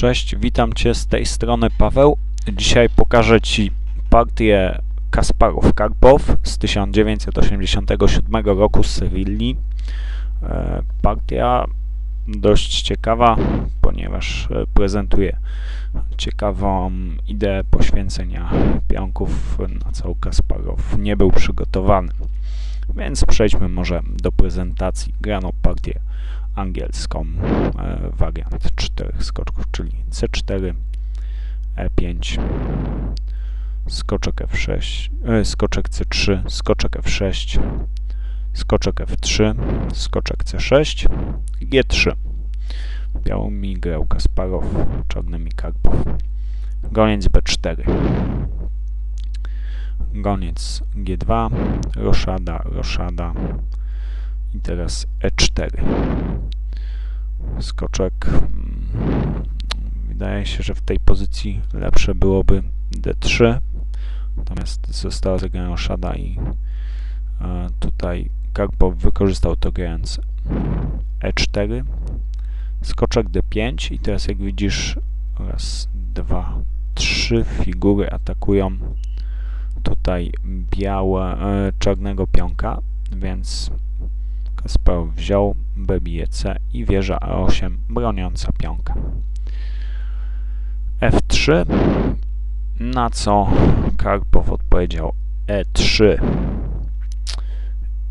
Cześć, witam Cię z tej strony Paweł. Dzisiaj pokażę Ci partię Kasparów Karpow z 1987 roku z Sewilli. E, Partia dość ciekawa, ponieważ e, prezentuje ciekawą ideę poświęcenia pionków, na co Kasparow nie był przygotowany. Więc przejdźmy może do prezentacji. Grano partię angielską, e, wariant czterech skoczków, czyli C4, E5, skoczek F6, e, skoczek C3, skoczek F6, skoczek F3, skoczek C6, G3. Białymi grał Kasparow, czarnymi Karpow. Goniec B4. Goniec G2, roszada, roszada i teraz E4 skoczek. mm, Wydaje się, że w tej pozycji lepsze byłoby D3, natomiast została zagrana szada i e, tutaj Karpow wykorzystał to grając E4, skoczek D5 i teraz jak widzisz raz, dwa, trzy figury atakują tutaj białe, e, czarnego pionka, więc Kasparow wziął B bije C i wieża A8 broniąca pionka. F3 na co Karpow odpowiedział E3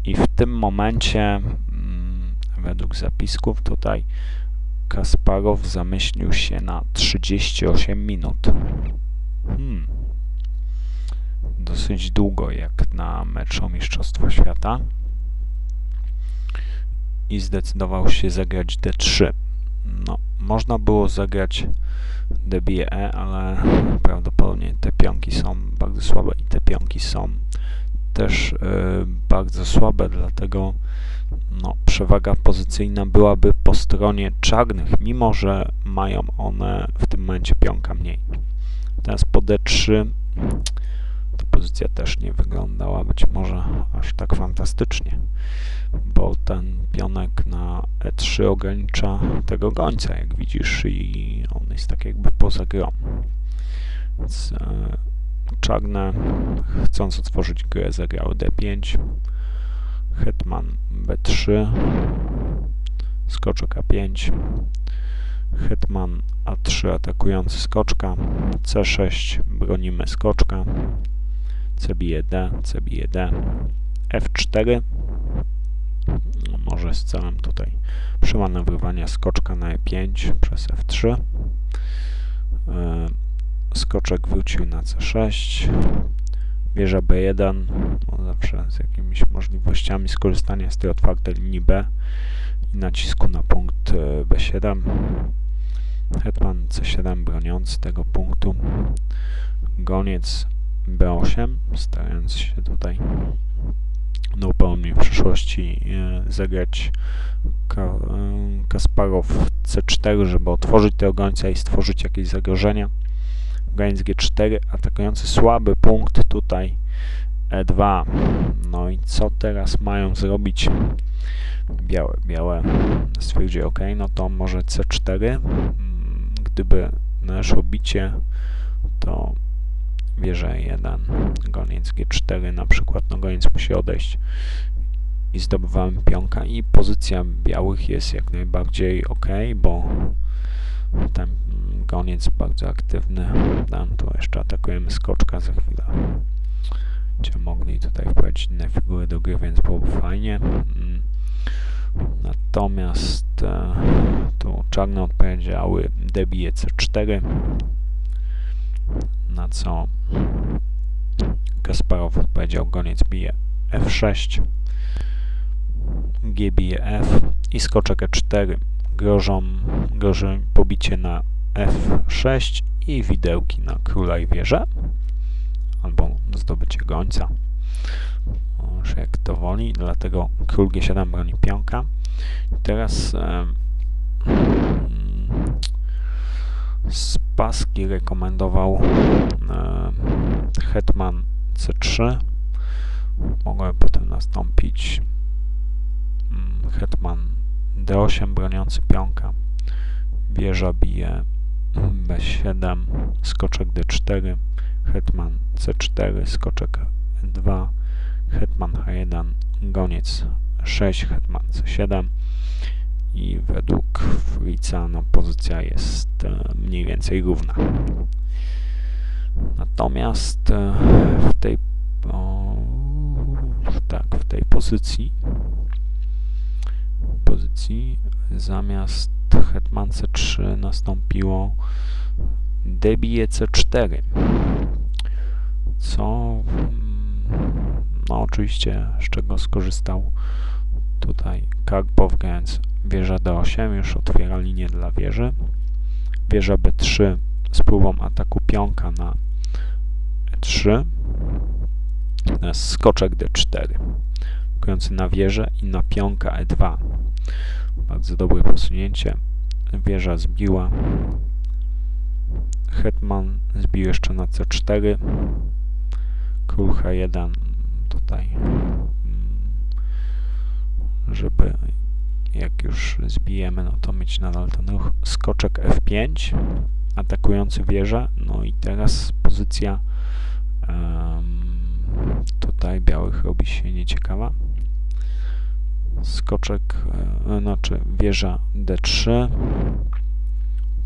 i w tym momencie mm, według zapisków tutaj Kasparow zamyślił się na 38 minut. Hmm. Dosyć długo jak na mecz o Mistrzostwo Świata i zdecydował się zagrać D3. No, można było zagrać D bije E, ale prawdopodobnie te pionki są bardzo słabe i te pionki są też y, bardzo słabe, dlatego no, przewaga pozycyjna byłaby po stronie czarnych, mimo że mają one w tym momencie pionka mniej. Teraz po D3 ta pozycja też nie wyglądała być może aż tak fantastycznie, bo ten pionek na E3 ogranicza tego gońca, jak widzisz, i on jest tak jakby poza grą. Więc e, czarne, chcąc otworzyć grę, zagrały D5, hetman B3, skoczek A5, hetman A3 atakujący skoczka, C6 bronimy skoczka, C bije D, C bije D, F4 może z celem tutaj. Przemanewrowania skoczka na E5 przez F3 e, skoczek wrócił na C6 wieża B1 no zawsze z jakimiś możliwościami skorzystania z tej otwartej linii B i nacisku na punkt e, B7 hetman C7 broniący tego punktu. Goniec B8, starając się tutaj no pełni w przyszłości e, zagrać e, Kasparow C4, żeby otworzyć tego gońca i stworzyć jakieś zagrożenia. Goniec G4, atakujący słaby punkt tutaj E2. No i co teraz mają zrobić białe? Białe stwierdzi ok, no to może C4. Mm, Gdyby naszło bicie, to wieża 1, goniec G4 na przykład, no goniec musi odejść i zdobywamy pionka i pozycja białych jest jak najbardziej ok, bo ten goniec bardzo aktywny, tam tu jeszcze atakujemy skoczka za chwilę. Będziemy mogli tutaj wprowadzić inne figury do gry, więc byłoby fajnie. Mm. Natomiast e, tu czarne odpowiedziały D bije C4 na co Kasparow odpowiedział goniec bije F6 G bije F i skoczek E4 grożą, groży pobicie na F6 i widełki na króla i wieżę albo zdobycie gońca. Już jak to woli, dlatego król G7 broni pionka. Teraz e, Spaski rekomendował e, hetman c3 mogłem potem nastąpić mm, hetman d8 broniący pionka. Wieża bije B7, skoczek D4, hetman C4, skoczek E2, hetman H1, goniec 6, hetman C7 i według Fritza no, pozycja jest e, mniej więcej równa. Natomiast e, w tej o, tak, w tej pozycji pozycji zamiast hetman c3 nastąpiło d bije c4 co mm, no oczywiście z czego skorzystał tutaj Karpow grając wieża d8 już otwiera linię dla wieży. Wieża b3 z próbą ataku pionka na e3 skoczek d4 atakujący na wieżę i na pionka e2 bardzo dobre posunięcie. Wieża zbiła. Hetman zbił jeszcze na c4 król h1 tutaj mm, żeby jak już zbijemy no to mieć nadal ten ruch. Skoczek f5 atakujący wieżę. No i teraz pozycja um, tutaj białych robi się nieciekawa. Skoczek, e, znaczy wieża d3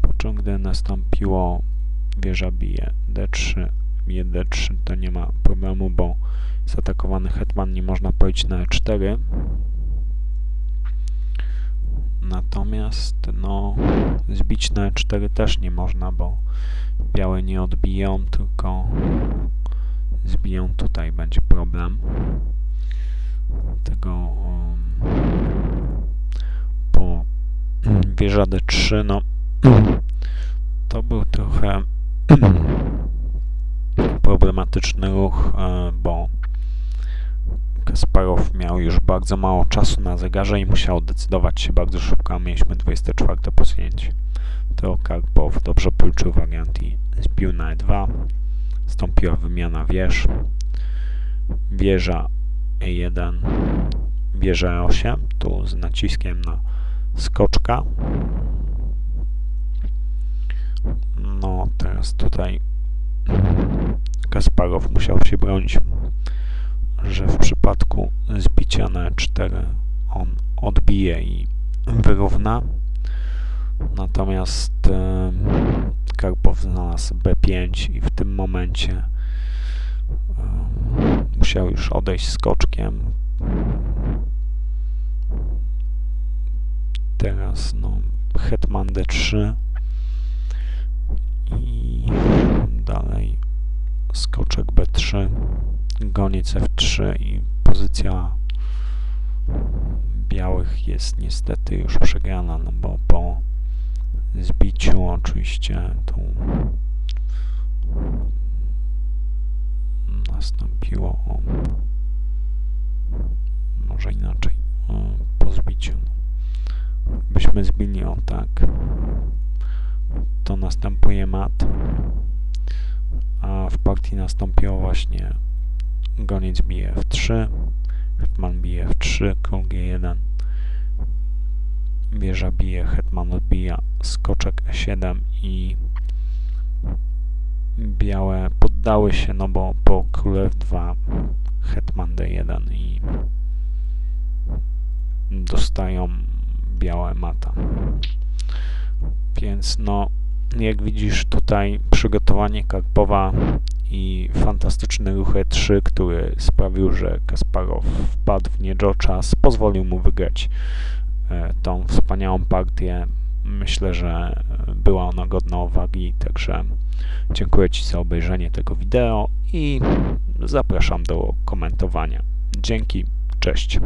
po czym gdy nastąpiło wieża bije d3 bije d3 to nie ma problemu, bo zaatakowany hetman nie można pójść na e4 natomiast no zbić na e4 też nie można, bo białe nie odbiją, tylko zbiją tutaj będzie problem. Tego um, po wieża d3 no to był trochę problematyczny ruch, e, bo Kasparow miał już bardzo mało czasu na zegarze i musiał decydować się bardzo szybko, mieliśmy 24 posunięcie. To Karpow dobrze policzył wariant i zbił na e2. Stąpiła wymiana wież. Wieża e1, wieża e8, tu z naciskiem na skoczka. No, teraz tutaj Kasparow musiał się bronić że w przypadku zbicia na e4 on odbije i wyrówna. Natomiast e, Karpow znalazł b5 i w tym momencie e, musiał już odejść skoczkiem. Teraz no, hetman d3 i dalej skoczek b3 goniec f3 i pozycja białych jest niestety już przegrana, no bo po zbiciu oczywiście tu nastąpiło o, może inaczej o, po zbiciu byśmy zbili o tak. To następuje mat a w partii nastąpiło właśnie goniec bije f3, hetman bije f3, król g1, wieża bije, hetman odbija, skoczek e7 i białe poddały się, no bo po król f2 hetman d1 i dostają białe mata. Więc no, jak widzisz tutaj przygotowanie Karpowa i fantastyczny ruch E3, który sprawił, że Kasparow wpadł w niedżoczas, pozwolił mu wygrać e, tą wspaniałą partię. Myślę, że była ona godna uwagi, także dziękuję Ci za obejrzenie tego wideo i zapraszam do komentowania. Dzięki, cześć.